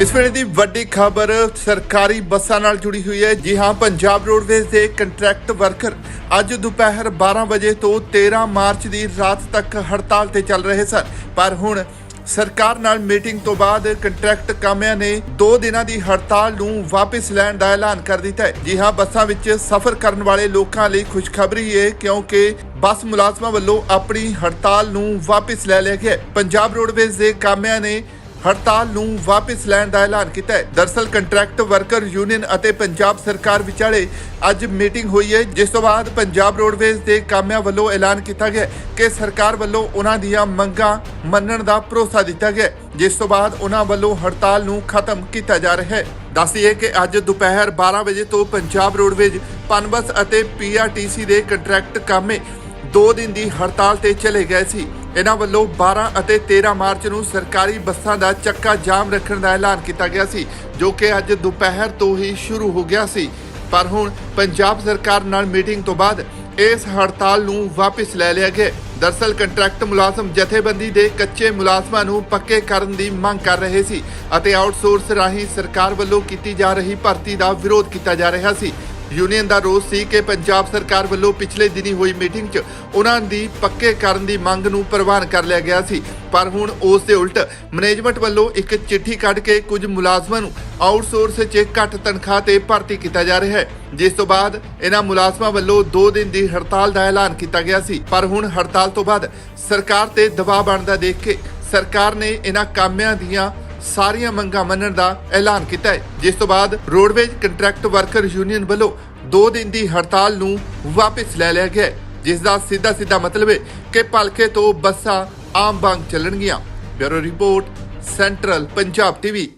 ਇਸ ਵੇਲੇ ਦੀ ਵੱਡੀ ਖਬਰ ਸਰਕਾਰੀ ਬੱਸਾਂ ਨਾਲ ਜੁੜੀ ਹੋਈ ਹੈ। ਜੀ ਹਾਂ, ਪੰਜਾਬ ਰੋਡਵੇਜ਼ ਦੇ ਕੰਟਰੈਕਟ ਵਰਕਰ ਅੱਜ ਦੁਪਹਿਰ 12 ਵਜੇ ਤੋਂ 13 ਮਾਰਚ ਦੀ ਰਾਤ ਤੱਕ ਹੜਤਾਲ ਤੇ ਚੱਲ ਰਹੇ ਸਨ। ਪਰ ਹੁਣ ਸਰਕਾਰ ਨਾਲ ਮੀਟਿੰਗ ਤੋਂ ਬਾਅਦ ਕੰਟਰੈਕਟ ਕਾਮਿਆਂ ਨੇ 2 ਦਿਨਾਂ ਦੀ ਹੜਤਾਲ ਨੂੰ ਵਾਪਸ ਲੈਣ ਦਾ ਐਲਾਨ ਕਰ ਦਿੱਤਾ ਹੈ। ਜੀ ਹਾਂ, ਬੱਸਾਂ ਵਿੱਚ ਸਫ਼ਰ ਕਰਨ ਵਾਲੇ ਲੋਕਾਂ ਲਈ ਖੁਸ਼ਖਬਰੀ ਹੈ ਕਿਉਂਕਿ ਬੱਸ ਮੁਲਾਜ਼ਮਾਂ ਵੱਲੋਂ ਆਪਣੀ ਹੜਤਾਲ ਨੂੰ ਵਾਪਸ ਲੈ ਲਿਆ ਗਿਆ ਪੰਜਾਬ ਰੋਡਵੇਜ਼ ਦੇ ਕਾਮਿਆਂ ਨੇ ਹੜਤਾਲ ਨੂੰ ਵਾਪਸ ਲੈਣ ਦਾ ਐਲਾਨ ਕੀਤਾ ਹੈ। ਦਰਸਲ ਕੰਟਰੈਕਟ ਵਰਕਰ ਯੂਨੀਅਨ ਅਤੇ ਪੰਜਾਬ ਸਰਕਾਰ ਵਿਚਾਲੇ ਅੱਜ ਮੀਟਿੰਗ ਹੋਈ ਹੈ, ਜਿਸ ਤੋਂ ਬਾਅਦ ਪੰਜਾਬ ਰੋਡਵੇਜ਼ ਦੇ ਕਾਮਿਆਂ ਵੱਲੋਂ ਐਲਾਨ ਕੀਤਾ ਗਿਆ ਕਿ ਸਰਕਾਰ ਵੱਲੋਂ ਉਹਨਾਂ ਦੀਆਂ ਮੰਗਾਂ ਮੰਨਣ ਦਾ ਭਰੋਸਾ ਦਿੱਤਾ ਗਿਆ ਜਿਸ ਤੋਂ ਬਾਅਦ ਉਹਨਾਂ ਵੱਲੋਂ ਹੜਤਾਲ ਨੂੰ ਖਤਮ ਕੀਤਾ ਜਾ ਰਿਹਾ ਹੈ। ਦੱਸੀਏ ਕਿ ਅੱਜ ਦੁਪਹਿਰ 12 ਵਜੇ ਤੋਂ ਪੰਜਾਬ ਰੋਡਵੇਜ਼, ਪਨਬਸ ਅਤੇ ਪੀਆਰਟੀਸੀ ਦੇ ਕੰਟਰੈਕਟ ਕਾਮੇ 2 ਦਿਨ ਦੀ ਹੜਤਾਲ ਤੇ ਚਲੇ ਗਏ ਸੀ। ਇਹਨਾਂ ਵੱਲੋਂ 12 ਅਤੇ 13 ਮਾਰਚ ਨੂੰ ਸਰਕਾਰੀ ਬੱਸਾਂ ਦਾ ਚੱਕਾ ਜਾਮ ਰੱਖਣ ਦਾ ਐਲਾਨ ਕੀਤਾ ਗਿਆ ਸੀ, ਜੋ ਕਿ ਅੱਜ ਦੁਪਹਿਰ ਤੋਂ ਹੀ ਸ਼ੁਰੂ ਹੋ ਗਿਆ ਸੀ। ਪਰ ਹੁਣ ਪੰਜਾਬ ਸਰਕਾਰ ਨਾਲ ਮੀਟਿੰਗ ਤੋਂ ਬਾਅਦ ਇਸ ਹੜਤਾਲ ਨੂੰ ਵਾਪਸ ਲੈ ਲਿਆ ਗਿਆ। ਦਰਸਲ ਕੰਟਰੈਕਟ ਮੁਲਾਜ਼ਮ ਜਥੇਬੰਦੀ ਦੇ ਕੱਚੇ ਮੁਲਾਜ਼ਮਾਂ ਨੂੰ ਪੱਕੇ ਕਰਨ ਦੀ ਮੰਗ ਕਰ ਰਹੇ ਸੀ ਅਤੇ ਆਊਟਸੋਰਸ ਰਾਹੀਂ ਸਰਕਾਰ ਵੱਲੋਂ ਕੀਤੀ ਜਾ ਰਹੀ ਭਰਤੀ ਦਾ ਵਿਰੋਧ ਕੀਤਾ ਜਾ ਰਿਹਾ ਸੀ। ਯੂਨੀਅਨ ਦਾ ਰੋਸ ਸੀ ਕਿ ਪੰਜਾਬ ਸਰਕਾਰ ਵੱਲੋਂ ਪਿਛਲੇ ਦਿਨੀ ਹੋਈ ਮੀਟਿੰਗ 'ਚ ਉਹਨਾਂ ਦੀ ਪੱਕੇ ਕਰਨ ਦੀ ਮੰਗ ਨੂੰ ਪ੍ਰਵਾਨ ਕਰ ਲਿਆ ਗਿਆ ਸੀ। ਪਰ ਹੁਣ ਉਸ ਦੇ ਉਲਟ ਮੈਨੇਜਮੈਂਟ ਵੱਲੋਂ ਇੱਕ ਚਿੱਠੀ ਕੱਢ ਕੇ ਕੁਝ ਮੁਲਾਜ਼ਮਾਂ ਨੂੰ ਆਊਟਸੋਰਸ 'ਚ ਘੱਟ ਤਨਖਾਹ ਤੇ ਭਰਤੀ ਕੀਤਾ ਜਾ ਰਿਹਾ ਹੈ। ਜਿਸ ਤੋਂ ਬਾਅਦ ਇਹਨਾਂ ਮੁਲਾਜ਼ਮਾਂ ਵੱਲੋਂ 2 ਦਿਨ ਦੀ ਹੜਤਾਲ ਦਾ ਐਲਾਨ ਕੀਤਾ ਗਿਆ ਸੀ। ਪਰ ਹੁਣ ਹੜਤਾਲ ਤੋਂ ਬਾਅਦ ਸਰਕਾਰ ਤੇ ਦਬਾਅ ਬਣਦਾ ਦੇਖ ਕੇ ਸਰਕਾਰ ਨੇ ਇਹਨਾਂ ਕਾਮਿਆਂ ਦੀਆਂ ਸਾਰੀਆਂ ਮੰਗਾਂ ਮੰਨਣ ਦਾ ਐਲਾਨ ਕੀਤਾ ਹੈ। ਜਿਸ ਤੋਂ ਬਾਅਦ ਰੋਡਵੇਜ਼ ਕੰਟਰੈਕਟ ਵਰਕਰ ਯੂਨੀਅਨ ਵੱਲੋਂ 2 ਦਿਨ ਦੀ ਹੜਤਾਲ ਨੂੰ ਵਾਪਸ ਲੈ ਲਿਆ ਗਿਆ ਹੈ। ਜਿਸ ਦਾ ਸਿੱਧਾ ਸਿੱਧਾ ਮਤਲਬ ਹੈ ਕਿ ਭਲਕੇ ਤੋਂ ਬੱਸਾਂ ਆਮ ਵਾਂਗ ਚੱਲਣਗੀਆਂ। Bureau report, central Punjab TV.